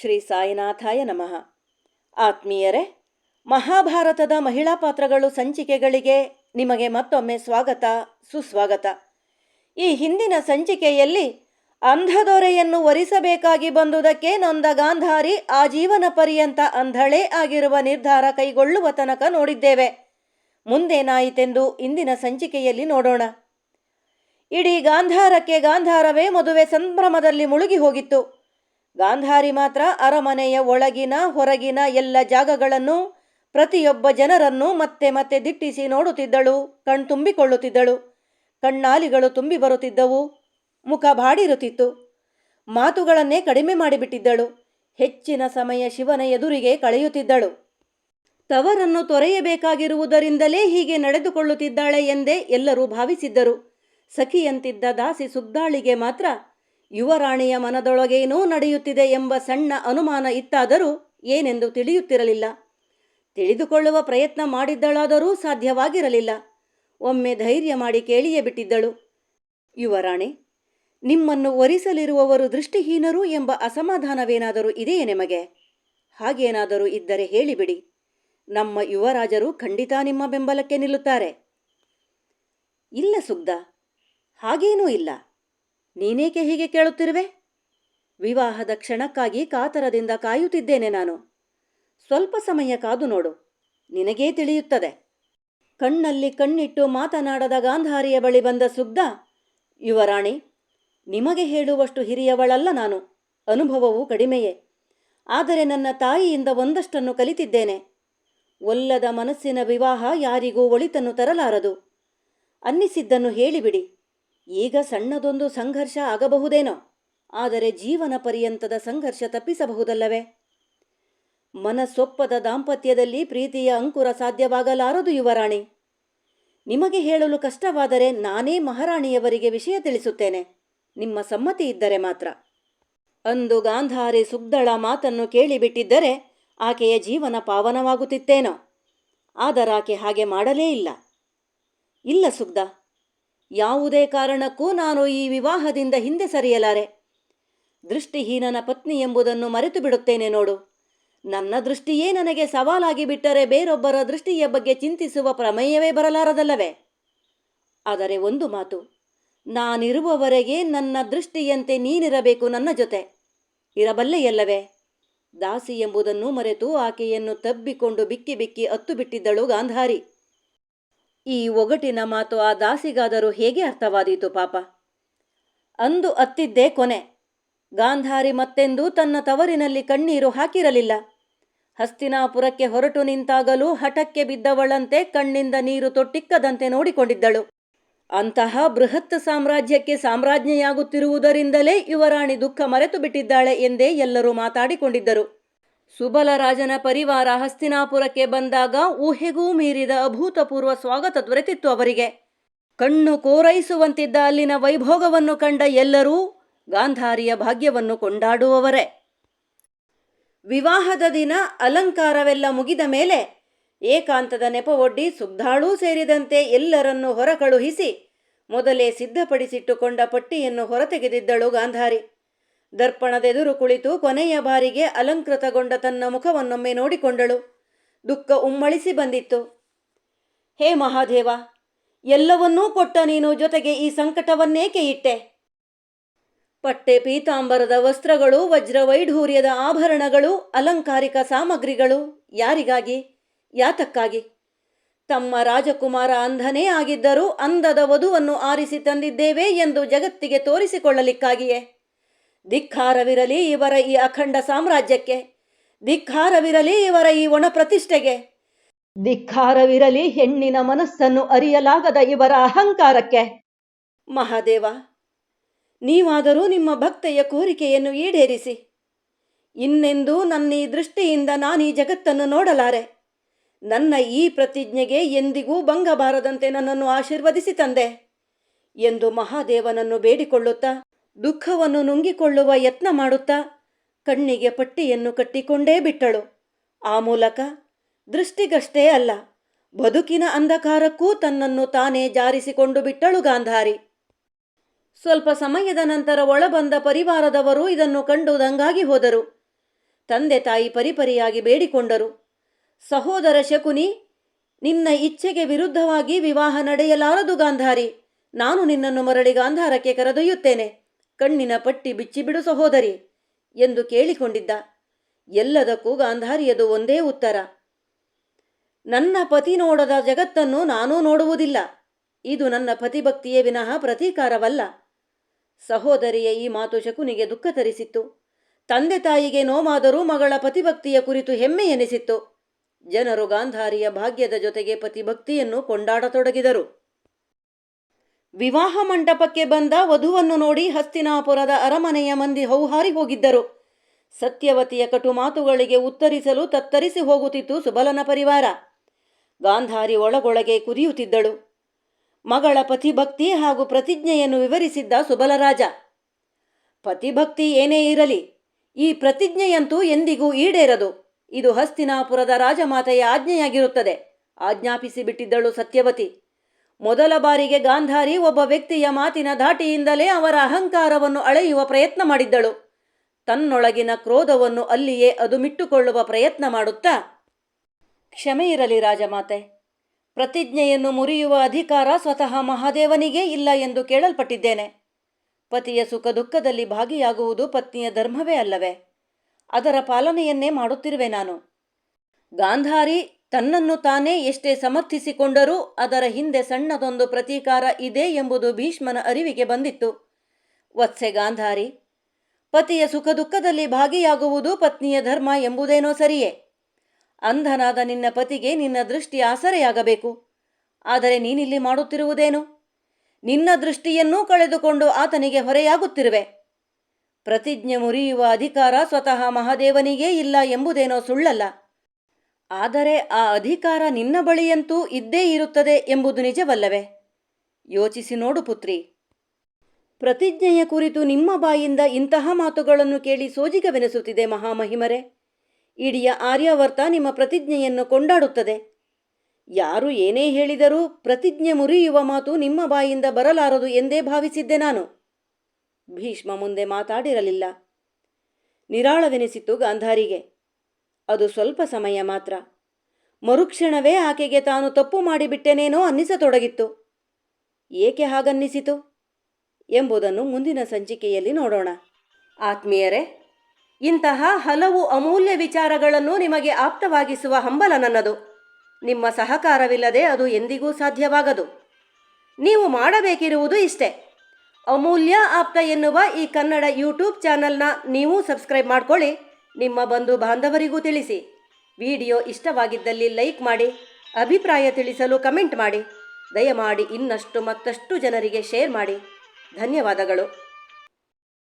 ಶ್ರೀ ಸಾಯಿನಾಥಾಯ ನಮಃ. ಆತ್ಮೀಯರೇ, ಮಹಾಭಾರತದ ಮಹಿಳಾ ಪಾತ್ರಗಳು ಸಂಚಿಕೆಗಳಿಗೆ ನಿಮಗೆ ಮತ್ತೊಮ್ಮೆ ಸ್ವಾಗತ, ಸುಸ್ವಾಗತ. ಈ ಹಿಂದಿನ ಸಂಚಿಕೆಯಲ್ಲಿ ಅಂಧದೊರೆಯನ್ನು ಒರಿಸಬೇಕಾಗಿ ಬಂದುದಕ್ಕೆ ನೊಂದ ಗಾಂಧಾರಿ ಆಜೀವನ ಪರ್ಯಂತ ಅಂಧಳೇ ಆಗಿರುವ ನಿರ್ಧಾರ ಕೈಗೊಳ್ಳುವ ತನಕ ನೋಡಿದ್ದೇವೆ. ಮುಂದೇನಾಯಿತೆಂದು ಇಂದಿನ ಸಂಚಿಕೆಯಲ್ಲಿ ನೋಡೋಣ. ಇಡೀ ಗಾಂಧಾರಕ್ಕೆ ಗಾಂಧಾರವೇ ಮದುವೆ ಸಂಭ್ರಮದಲ್ಲಿ ಮುಳುಗಿ ಹೋಗಿತ್ತು. ಗಾಂಧಾರಿ ಮಾತ್ರ ಅರಮನೆಯ ಒಳಗಿನ ಹೊರಗಿನ ಎಲ್ಲ ಜಾಗಗಳನ್ನು ಪ್ರತಿಯೊಬ್ಬ ಜನರನ್ನು ಮತ್ತೆ ಮತ್ತೆ ದಿಟ್ಟಿಸಿ ನೋಡುತ್ತಿದ್ದಳು ಕಣ್ತುಂಬಿಕೊಳ್ಳುತ್ತಿದ್ದಳು ಕಣ್ಣಾಲಿಗಳು ತುಂಬಿ ಬರುತ್ತಿದ್ದವು, ಮುಖ ಬಾಡಿರುತ್ತಿತ್ತು. ಮಾತುಗಳನ್ನೇ ಕಡಿಮೆ ಮಾಡಿಬಿಟ್ಟಿದ್ದಳು, ಹೆಚ್ಚಿನ ಸಮಯ ಶಿವನ ಎದುರಿಗೆ ಕಳೆಯುತ್ತಿದ್ದಳು. ತವರನ್ನು ತೊರೆಯಬೇಕಾಗಿರುವುದರಿಂದಲೇ ಹೀಗೆ ನಡೆದುಕೊಳ್ಳುತ್ತಿದ್ದಾಳೆ ಎಂದೇ ಎಲ್ಲರೂ ಭಾವಿಸಿದ್ದರು. ಸಖಿಯಂತಿದ್ದ ದಾಸಿ ಸುಗ್ದಾಳಿಗೆ ಮಾತ್ರ ಯುವರಾಣಿಯ ಮನದೊಳಗೇನೋ ನಡೆಯುತ್ತಿದೆ ಎಂಬ ಸಣ್ಣ ಅನುಮಾನ ಇತ್ತಾದರೂ ಏನೆಂದು ತಿಳಿಯುತ್ತಿರಲಿಲ್ಲ. ತಿಳಿದುಕೊಳ್ಳುವ ಪ್ರಯತ್ನ ಮಾಡಿದ್ದಳಾದರೂ ಸಾಧ್ಯವಾಗಿರಲಿಲ್ಲ. ಒಮ್ಮೆ ಧೈರ್ಯ ಮಾಡಿ ಕೇಳಿಯೇ ಬಿಟ್ಟಿದ್ದಳು. ಯುವರಾಣಿ ನಿಮ್ಮನ್ನು ಒರಿಸಲಿರುವವರು ದೃಷ್ಟಿಹೀನರು ಎಂಬ ಅಸಮಾಧಾನವೇನಾದರೂ ಇದೆಯೇ ನಿಮಗೆ? ಹಾಗೇನಾದರೂ ಇದ್ದರೆ ಹೇಳಿಬಿಡಿ. ನಮ್ಮ ಯುವರಾಜರು ಖಂಡಿತ ನಿಮ್ಮ ಬೆಂಬಲಕ್ಕೆ ನಿಲ್ಲುತ್ತಾರೆ. ಇಲ್ಲ ಸುಗ್ಧ, ಹಾಗೇನೂ ಇಲ್ಲ. ನೀನೇಕೆ ಹೀಗೆ ಕೇಳುತ್ತಿರುವೆ? ವಿವಾಹದ ಕ್ಷಣಕ್ಕಾಗಿ ಕಾತರದಿಂದ ಕಾಯುತ್ತಿದ್ದೇನೆ ನಾನು. ಸ್ವಲ್ಪ ಸಮಯ ಕಾದು ನೋಡು. ನಿನಗೇ ತಿಳಿಯುತ್ತದೆ. ಕಣ್ಣಲ್ಲಿ ಕಣ್ಣಿಟ್ಟು ಮಾತನಾಡದ ಗಾಂಧಾರಿಯ ಬಳಿ ಬಂದ ಸುಗ್ಧ, ಯುವರಾಣಿ, ನಿಮಗೆ ಹೇಳುವಷ್ಟು ಹಿರಿಯವಳಲ್ಲ ನಾನು. ಅನುಭವವು ಕಡಿಮೆಯೇ. ಆದರೆ ನನ್ನ ತಾಯಿಯಿಂದ ಒಂದಷ್ಟನ್ನು ಕಲಿತಿದ್ದೇನೆ. ಒಲ್ಲದ ಮನಸ್ಸಿನ ವಿವಾಹ ಯಾರಿಗೂ ಒಳಿತನ್ನು ತರಲಾರದು. ಅನ್ನಿಸಿದ್ದನ್ನು ಹೇಳಿಬಿಡಿ. ಈಗ ಸಣ್ಣದೊಂದು ಸಂಘರ್ಷ ಆಗಬಹುದೇನೋ? ಆದರೆ ಜೀವನ ಪರ್ಯಂತದ ಸಂಘರ್ಷ ತಪ್ಪಿಸಬಹುದಲ್ಲವೇ? ಮನಸ್ಸೊಪ್ಪದ ದಾಂಪತ್ಯದಲ್ಲಿ ಪ್ರೀತಿಯ ಅಂಕುರ ಸಾಧ್ಯವಾಗಲಾರದು ಯುವರಾಣಿ. ನಿಮಗೆ ಹೇಳಲು ಕಷ್ಟವಾದರೆ ನಾನೇ ಮಹಾರಾಣಿಯವರಿಗೆ ವಿಷಯ ತಿಳಿಸುತ್ತೇನೆ. ನಿಮ್ಮ ಸಮ್ಮತಿ ಇದ್ದರೆ ಮಾತ್ರ. ಅಂದು ಗಾಂಧಾರಿ ಸುಗ್ದಳ ಮಾತನ್ನು ಕೇಳಿಬಿಟ್ಟಿದ್ದರೆ ಆಕೆಯ ಜೀವನ ಪಾವನವಾಗುತ್ತಿತ್ತೇನೋ? ಆದರಾಕೆ ಹಾಗೆ ಮಾಡಲೇ ಇಲ್ಲ. ಇಲ್ಲ ಸುಗ್ಧ. ಯಾವುದೇ ಕಾರಣಕ್ಕೂ ನಾನು ಈ ವಿವಾಹದಿಂದ ಹಿಂದೆ ಸರಿಯಲಾರೆ. ದೃಷ್ಟಿಹೀನನ ಪತ್ನಿ ಎಂಬುದನ್ನು ಮರೆತು ಬಿಡುತ್ತೇನೆ ನೋಡು. ನನ್ನ ದೃಷ್ಟಿಯೇ ನನಗೆ ಸವಾಲಾಗಿ ಬಿಟ್ಟರೆ ಬೇರೊಬ್ಬರ ದೃಷ್ಟಿಯ ಬಗ್ಗೆ ಚಿಂತಿಸುವ ಪ್ರಮೇಯವೇ ಬರಲಾರದಲ್ಲವೇ? ಆದರೆ ಒಂದು ಮಾತು, ನಾನಿರುವವರೆಗೆ ನನ್ನ ದೃಷ್ಟಿಯಂತೆ ನೀನಿರಬೇಕು ನನ್ನ ಜೊತೆ. ಇರಬಲ್ಲೆಯಲ್ಲವೇ ದಾಸಿ ಎಂಬುದನ್ನು ಮರೆತು ಆಕೆಯನ್ನು ತಬ್ಬಿಕೊಂಡು ಬಿಕ್ಕಿ ಬಿಕ್ಕಿ ಅತ್ತು ಬಿಟ್ಟಿದ್ದಳು ಗಾಂಧಾರಿ. ಈ ಒಗಟಿನ ಮಾತು ಆ ದಾಸಿಗಾದರೂ ಹೇಗೆ ಅರ್ಥವಾದೀತು ಪಾಪ? ಅಂದು ಅತ್ತಿದ್ದೇ ಕೊನೆ. ಗಾಂಧಾರಿ ಮತ್ತೆಂದೂ ತನ್ನ ತವರಿನಲ್ಲಿ ಕಣ್ಣೀರು ಹಾಕಿರಲಿಲ್ಲ. ಹಸ್ತಿನಾಪುರಕ್ಕೆ ಹೊರಟು ನಿಂತಾಗಲೂ ಹಠಕ್ಕೆ ಬಿದ್ದವಳಂತೆ ಕಣ್ಣಿಂದ ನೀರು ತೊಟ್ಟಿಕ್ಕದಂತೆ ನೋಡಿಕೊಂಡಿದ್ದಳು. ಅಂತಹ ಬೃಹತ್ ಸಾಮ್ರಾಜ್ಯಕ್ಕೆ ಸಾಮ್ರಾಜ್ಞೆಯಾಗುತ್ತಿರುವುದರಿಂದಲೇ ಯುವರಾಣಿ ದುಃಖ ಮರೆತು ಬಿಟ್ಟಿದ್ದಾಳೆ ಎಂದೇ ಎಲ್ಲರೂ ಮಾತಾಡಿಕೊಂಡಿದ್ದರು. ಸುಬಲರಾಜನ ಪರಿವಾರ ಹಸ್ತಿನಾಪುರಕ್ಕೆ ಬಂದಾಗ ಊಹೆಗೂ ಮೀರಿದ ಅಭೂತಪೂರ್ವ ಸ್ವಾಗತ ದೊರೆತಿತ್ತು ಅವರಿಗೆ. ಕಣ್ಣು ಕೋರೈಸುವಂತಿದ್ದ ಅಲ್ಲಿನ ವೈಭೋಗವನ್ನು ಕಂಡ ಎಲ್ಲರೂ ಗಾಂಧಾರಿಯ ಭಾಗ್ಯವನ್ನು ಕೊಂಡಾಡುವವರೇ. ವಿವಾಹದ ದಿನ ಅಲಂಕಾರವೆಲ್ಲ ಮುಗಿದ ಮೇಲೆ ಏಕಾಂತದ ನೆಪವೊಡ್ಡಿ ಸುಗ್ಧಾಳೂ ಸೇರಿದಂತೆ ಎಲ್ಲರನ್ನು ಹೊರಕಳುಹಿಸಿ ಮೊದಲೇ ಸಿದ್ಧಪಡಿಸಿಟ್ಟುಕೊಂಡ ಪಟ್ಟಿಯನ್ನು ಹೊರತೆಗೆದಿದ್ದಳು ಗಾಂಧಾರಿ. ದರ್ಪಣದೆದುರು ಕುಳಿತು ಕೊನೆಯ ಬಾರಿಗೆ ಅಲಂಕೃತಗೊಂಡ ತನ್ನ ಮುಖವನ್ನೊಮ್ಮೆ ನೋಡಿಕೊಂಡಳು. ದುಃಖ ಉಮ್ಮಳಿಸಿ ಬಂದಿತ್ತು. ಹೇ ಮಹಾದೇವ, ಎಲ್ಲವನ್ನೂ ಕೊಟ್ಟ ನೀನು ಜೊತೆಗೆ ಈ ಸಂಕಟವನ್ನೇಕೆ ಇಟ್ಟೆ? ಪಟ್ಟೆ ಪೀತಾಂಬರದ ವಸ್ತ್ರಗಳು ವಜ್ರವೈಢೂರ್ಯದ ಆಭರಣಗಳು, ಅಲಂಕಾರಿಕ ಸಾಮಗ್ರಿಗಳು, ಯಾರಿಗಾಗಿ? ಯಾತಕ್ಕಾಗಿ? ತಮ್ಮ ರಾಜಕುಮಾರ ಅಂಧನೇ ಆಗಿದ್ದರೂ ಅಂಧದ ವಧುವನ್ನು ಆರಿಸಿ ತಂದಿದ್ದೇವೆ ಎಂದು ಜಗತ್ತಿಗೆ ತೋರಿಸಿಕೊಳ್ಳಲಿಕ್ಕಾಗಿಯೇ? ಧಿಕ್ಕಾರವಿರಲಿ ಇವರ ಈ ಅಖಂಡ ಸಾಮ್ರಾಜ್ಯಕ್ಕೆ. ಧಿಕ್ಕಾರವಿರಲಿ ಇವರ ಈ ಒಣ ಪ್ರತಿಷ್ಠೆಗೆ. ಧಿಕ್ಕಾರವಿರಲಿ ಹೆಣ್ಣಿನ ಮನಸ್ಸನ್ನು ಅರಿಯಲಾಗದ ಇವರ ಅಹಂಕಾರಕ್ಕೆ. ಮಹಾದೇವ ನೀವಾದರೂ ನಿಮ್ಮ ಭಕ್ತೆಯ ಕೋರಿಕೆಯನ್ನು ಈಡೇರಿಸಿ. ಇನ್ನೆಂದೂ ನನ್ನ ಈ ದೃಷ್ಟಿಯಿಂದ ಈ ಜಗತ್ತನ್ನು ನೋಡಲಾರೆ. ನನ್ನ ಈ ಪ್ರತಿಜ್ಞೆಗೆ ಎಂದಿಗೂ ಭಂಗ ಬಾರದಂತೆ ನನ್ನನ್ನು ಆಶೀರ್ವದಿಸಿ ತಂದೆ ಎಂದು ಮಹಾದೇವನನ್ನು ಬೇಡಿಕೊಳ್ಳುತ್ತಾ ದುಃಖವನ್ನು ನುಂಗಿಕೊಳ್ಳುವ ಯತ್ನ ಮಾಡುತ್ತಾ ಕಣ್ಣಿಗೆ ಪಟ್ಟಿಯನ್ನು ಕಟ್ಟಿಕೊಂಡೇ ಬಿಟ್ಟಳು. ಆ ಮೂಲಕ ದೃಷ್ಟಿಗಷ್ಟೇ ಅಲ್ಲ, ಬದುಕಿನ ಅಂಧಕಾರಕ್ಕೂ ತನ್ನನ್ನು ತಾನೇ ಜಾರಿಸಿಕೊಂಡು ಬಿಟ್ಟಳು ಗಾಂಧಾರಿ. ಸ್ವಲ್ಪ ಸಮಯದ ನಂತರ ಒಳಬಂದ ಪರಿವಾರದವರು ಇದನ್ನು ಕಂಡು ದಂಗಾಗಿ ಹೋದರು. ತಂದೆ ತಾಯಿ ಪರಿಪರಿಯಾಗಿ ಬೇಡಿಕೊಂಡರು. ಸಹೋದರ ಶಕುನಿ, ನಿನ್ನ ಇಚ್ಛೆಗೆ ವಿರುದ್ಧವಾಗಿ ವಿವಾಹ ನಡೆಯಲಾರದು ಗಾಂಧಾರಿ. ನಾನು ನಿನ್ನನ್ನು ಮರಳಿ ಗಾಂಧಾರಕ್ಕೆ ಕರೆದೊಯ್ಯುತ್ತೇನೆ. ಕಣ್ಣಿನ ಪಟ್ಟಿ ಬಿಚ್ಚಿಬಿಡು ಸಹೋದರಿ ಎಂದು ಕೇಳಿಕೊಂಡಿದ್ದ. ಎಲ್ಲದಕ್ಕೂ ಗಾಂಧಾರಿಯದು ಒಂದೇ ಉತ್ತರ. ನನ್ನ ಪತಿ ನೋಡದ ಜಗತ್ತನ್ನು ನಾನೂ ನೋಡುವುದಿಲ್ಲ. ಇದು ನನ್ನ ಪತಿಭಕ್ತಿಯೇ ವಿನಃ ಪ್ರತೀಕಾರವಲ್ಲ. ಸಹೋದರಿಯ, ಈ ಮಾತು ಶಕುನಿಗೆ ದುಃಖ ತರಿಸಿತ್ತು. ತಂದೆ ತಾಯಿಗೆ ನೋವಾದರೂ ಮಗಳ ಪತಿಭಕ್ತಿಯ ಕುರಿತು ಹೆಮ್ಮೆ ಎನಿಸಿತ್ತು. ಜನರು ಗಾಂಧಾರಿಯ ಭಾಗ್ಯದ ಜೊತೆಗೆ ಪತಿಭಕ್ತಿಯನ್ನು ಕೊಂಡಾಡತೊಡಗಿದರು. ವಿವಾಹ ಮಂಟಪಕ್ಕೆ ಬಂದ ವಧುವನ್ನು ನೋಡಿ ಹಸ್ತಿನಾಪುರದ ಅರಮನೆಯ ಮಂದಿ ಹೌಹಾರಿ ಹೋಗಿದ್ದರು. ಸತ್ಯವತಿಯ ಕಟು ಮಾತುಗಳಿಗೆ ಉತ್ತರಿಸಲು ತತ್ತರಿಸಿ ಹೋಗುತ್ತಿತ್ತು ಸುಬಲನ ಪರಿವಾರ. ಗಾಂಧಾರಿ ಒಳಗೊಳಗೆ ಕುದಿಯುತ್ತಿದ್ದಳು. ಮಗಳ ಪತಿಭಕ್ತಿ ಹಾಗೂ ಪ್ರತಿಜ್ಞೆಯನ್ನು ವಿವರಿಸಿದ್ದ ಸುಬಲರಾಜ, ಪತಿಭಕ್ತಿ ಏನೇ ಇರಲಿ, ಈ ಪ್ರತಿಜ್ಞೆಯಂತೂ ಎಂದಿಗೂ ಈಡೇರದು. ಇದು ಹಸ್ತಿನಾಪುರದ ರಾಜಮಾತೆಯ ಆಜ್ಞೆಯಾಗಿರುತ್ತದೆ ಆಜ್ಞಾಪಿಸಿ ಬಿಟ್ಟಿದ್ದಳು ಸತ್ಯವತಿ. ಮೊದಲ ಬಾರಿಗೆ ಗಾಂಧಾರಿ ಒಬ್ಬ ವ್ಯಕ್ತಿಯ ಮಾತಿನ ಧಾಟಿಯಿಂದಲೇ ಅವರ ಅಹಂಕಾರವನ್ನು ಅಳೆಯುವ ಪ್ರಯತ್ನ ಮಾಡಿದ್ದಳು. ತನ್ನೊಳಗಿನ ಕ್ರೋಧವನ್ನು ಅಲ್ಲಿಯೇ ಅದುಮಿಟ್ಟುಕೊಳ್ಳುವ ಪ್ರಯತ್ನ ಮಾಡುತ್ತಾ, ಕ್ಷಮೆ ಇರಲಿ ರಾಜಮಾತೆ, ಪ್ರತಿಜ್ಞೆಯನ್ನು ಮುರಿಯುವ ಅಧಿಕಾರ ಸ್ವತಃ ಮಹಾದೇವನಿಗೇ ಇಲ್ಲ ಎಂದು ಕೇಳಲ್ಪಟ್ಟಿದ್ದೇನೆ. ಪತಿಯ ಸುಖ ದುಃಖದಲ್ಲಿ ಭಾಗಿಯಾಗುವುದು ಪತ್ನಿಯ ಧರ್ಮವೇ ಅಲ್ಲವೇ, ಅದರ ಪಾಲನೆಯನ್ನೇ ಮಾಡುತ್ತಿರುವೆ ನಾನು. ಗಾಂಧಾರಿ ತನ್ನನ್ನು ತಾನೇ ಎಷ್ಟೇ ಸಮರ್ಥಿಸಿಕೊಂಡರೂ ಅದರ ಹಿಂದೆ ಸಣ್ಣದೊಂದು ಪ್ರತೀಕಾರ ಇದೆ ಎಂಬುದು ಭೀಷ್ಮನ ಅರಿವಿಗೆ ಬಂದಿತ್ತು. ವತ್ಸೆ ಗಾಂಧಾರಿ, ಪತಿಯ ಸುಖ ದುಃಖದಲ್ಲಿ ಭಾಗಿಯಾಗುವುದು ಪತ್ನಿಯ ಧರ್ಮ ಎಂಬುದೇನೋ ಸರಿಯೇ. ಅಂಧನಾದ ನಿನ್ನ ಪತಿಗೆ ನಿನ್ನ ದೃಷ್ಟಿ ಆಸರೆಯಾಗಬೇಕು. ಆದರೆ ನೀನಿಲ್ಲಿ ಮಾಡುತ್ತಿರುವುದೇನು? ನಿನ್ನ ದೃಷ್ಟಿಯನ್ನೂ ಕಳೆದುಕೊಂಡು ಆತನಿಗೆ ಹೊರೆಯಾಗುತ್ತಿರುವೆ. ಪ್ರತಿಜ್ಞೆ ಮುರಿಯುವ ಅಧಿಕಾರ ಸ್ವತಃ ಮಹಾದೇವನಿಗೇ ಇಲ್ಲ ಎಂಬುದೇನೋ ಸುಳ್ಳಲ್ಲ. ಆದರೆ ಆ ಅಧಿಕಾರ ನಿನ್ನ ಬಳಿಯಂತೂ ಇದ್ದೇ ಇರುತ್ತದೆ ಎಂಬುದು ನಿಜವಲ್ಲವೇ? ಯೋಚಿಸಿ ನೋಡು ಪುತ್ರಿ. ಪ್ರತಿಜ್ಞೆಯ ಕುರಿತು ನಿಮ್ಮ ಬಾಯಿಂದ ಇಂತಹ ಮಾತುಗಳನ್ನು ಕೇಳಿ ಸೋಜಿಗವೆನಿಸುತ್ತಿದೆ ಮಹಾಮಹಿಮರೆ. ಇಡಿಯ ಆರ್ಯಾವರ್ತ ನಿಮ್ಮ ಪ್ರತಿಜ್ಞೆಯನ್ನು ಕೊಂಡಾಡುತ್ತದೆ. ಯಾರು ಏನೇ ಹೇಳಿದರೂ ಪ್ರತಿಜ್ಞೆ ಮುರಿಯುವ ಮಾತು ನಿಮ್ಮ ಬಾಯಿಂದ ಬರಲಾರದು ಎಂದೇ ಭಾವಿಸಿದ್ದೆ ನಾನು. ಭೀಷ್ಮ ಮುಂದೆ ಮಾತಾಡಿರಲಿಲ್ಲ. ನಿರಾಳವೆನಿಸಿತು ಗಾಂಧಾರಿಗೆ. ಅದು ಸ್ವಲ್ಪ ಸಮಯ ಮಾತ್ರ. ಮರುಕ್ಷಣವೇ ಆಕೆಗೆ ತಾನು ತಪ್ಪು ಮಾಡಿಬಿಟ್ಟೆನೇನೋ ಅನ್ನಿಸತೊಡಗಿತ್ತು. ಏಕೆ ಹಾಗನ್ನಿಸಿತು? ಎಂಬುದನ್ನು ಮುಂದಿನ ಸಂಚಿಕೆಯಲ್ಲಿ ನೋಡೋಣ. ಆತ್ಮೀಯರೇ, ಇಂತಹ ಹಲವು ಅಮೂಲ್ಯ ವಿಚಾರಗಳನ್ನು ನಿಮಗೆ ಆಪ್ತವಾಗಿಸುವ ಹಂಬಲ ನನ್ನದು. ನಿಮ್ಮ ಸಹಕಾರವಿಲ್ಲದೆ ಅದು ಎಂದಿಗೂ ಸಾಧ್ಯವಾಗದು. ನೀವು ಮಾಡಬೇಕಿರುವುದು ಇಷ್ಟೇ. ಅಮೂಲ್ಯ ಆಪ್ತ ಎನ್ನುವ ಈ ಕನ್ನಡ ಯೂಟ್ಯೂಬ್ ಚಾನಲ್ನ ನೀವು ಸಬ್ಸ್ಕ್ರೈಬ್ ಮಾಡ್ಕೊಳ್ಳಿ. ನಿಮ್ಮ ಬಂಧು ಬಾಂಧವರಿಗೂ ತಿಳಿಸಿ. ವಿಡಿಯೋ ಇಷ್ಟವಾಗಿದ್ದಲ್ಲಿ ಲೈಕ್ ಮಾಡಿ, ಅಭಿಪ್ರಾಯ ತಿಳಿಸಲು ಕಮೆಂಟ್ ಮಾಡಿ. ದಯಮಾಡಿ ಇನ್ನಷ್ಟು ಮತ್ತಷ್ಟು ಜನರಿಗೆ ಶೇರ್ ಮಾಡಿ. ಧನ್ಯವಾದಗಳು.